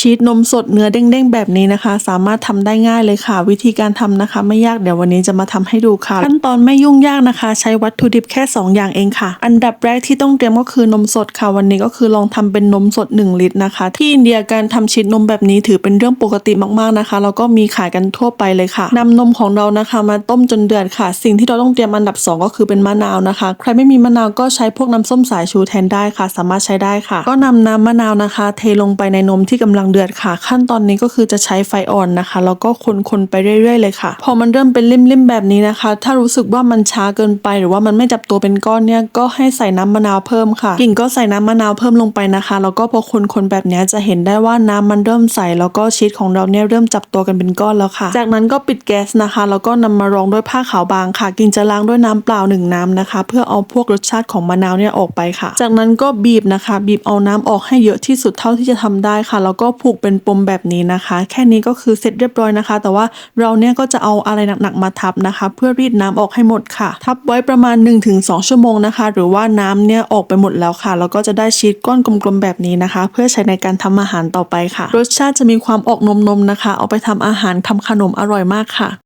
ชีสนมสดเนื้อเด้งๆแบบนี้นะคะ สามารถทำได้ง่ายเลยค่ะ วิธีการทำนะคะ ไม่ยากเดี๋ยววันนี้จะมาทำให้ดูค่ะ ขั้นตอนไม่ยุ่งยากนะคะ ใช้วัตถุดิบแค่ 2 อย่างเองค่ะ อันดับแรกที่ต้องเตรียมก็คือนมสดค่ะ วันนี้ก็คือลองทำเป็นนมสด 1 ลิตรนะคะ ที่อินเดียการทำชีสนมแบบนี้ถือเป็นเรื่องปกติมากๆนะคะ แล้วก็มีขายกันทั่วไปเลยค่ะนำนมของเรานะคะมาต้มจนเดือดค่ะ สิ่งที่เราต้องเตรียมอันดับ 2 ก็คือเป็นมะนาวนะคะ ใครไม่มีมะนาวก็ใช้พวกน้ำส้มสายชูแทนได้ค่ะ สามารถใช้ได้ค่ะ ก็นำน้ำมะนาวนะคะ เทลงไปในนมที่กำลังเดือดค่ะ ขั้นตอนนี้ก็คือจะใช้ไฟอ่อนนะคะ แล้วก็คนๆไปเรื่อยๆเลยค่ะ พอมันเริ่มเป็นริ่มๆแบบนี้นะคะ ถ้ารู้สึกว่ามันช้าเกินไป หรือว่ามันไม่จับตัวเป็นก้อนเนี่ยก็ให้ใส่น้ำมะนาวเพิ่มค่ะ กิ่งก็ใส่น้ำมะนาวเพิ่มลงไปนะคะแล้วก็พอคนๆแบบนี้จะเห็นได้ว่าน้ำมันเริ่มใสแล้วก็ชีสของเราเนี่ยเริ่มจับตัวกันเป็นก้อนแล้วค่ะ จากนั้นก็ปิดแก๊สนะคะ แล้วก็นำมารองด้วยผ้าขาวบางค่ะ กิ่งจะล้างด้วยน้ำเปล่าหนึ่งน้ำนะคะ เพื่อเอาพวกรสชาติของมะนาวเนี่ยออกไปค่ะ จากนั้นก็บีบนะคะ บีบเอาน้ำออกให้เยอะที่สุดเท่าที่จะทำได้ค่ะ แล้วก็ผูกเป็นปมแบบนี้นะคะ แค่นี้ก็คือเสร็จเรียบร้อยนะคะ แต่ว่าเราเนี่ยก็จะเอาอะไรหนักๆมาทับนะคะ เพื่อรีดน้ำออกให้หมดค่ะ ทับไว้ประมาณ 1-2 ชั่วโมงนะคะ หรือว่าน้ำเนี่ยออกไปหมดแล้วค่ะแล้วก็จะได้ชีสก้อนกลมๆแบบนี้นะคะ เพื่อใช้ในการทำอาหารต่อไปค่ะ รสชาติจะมีความออกนมๆนะคะ เอาไปทำอาหารทำขนมอร่อยมากค่ะ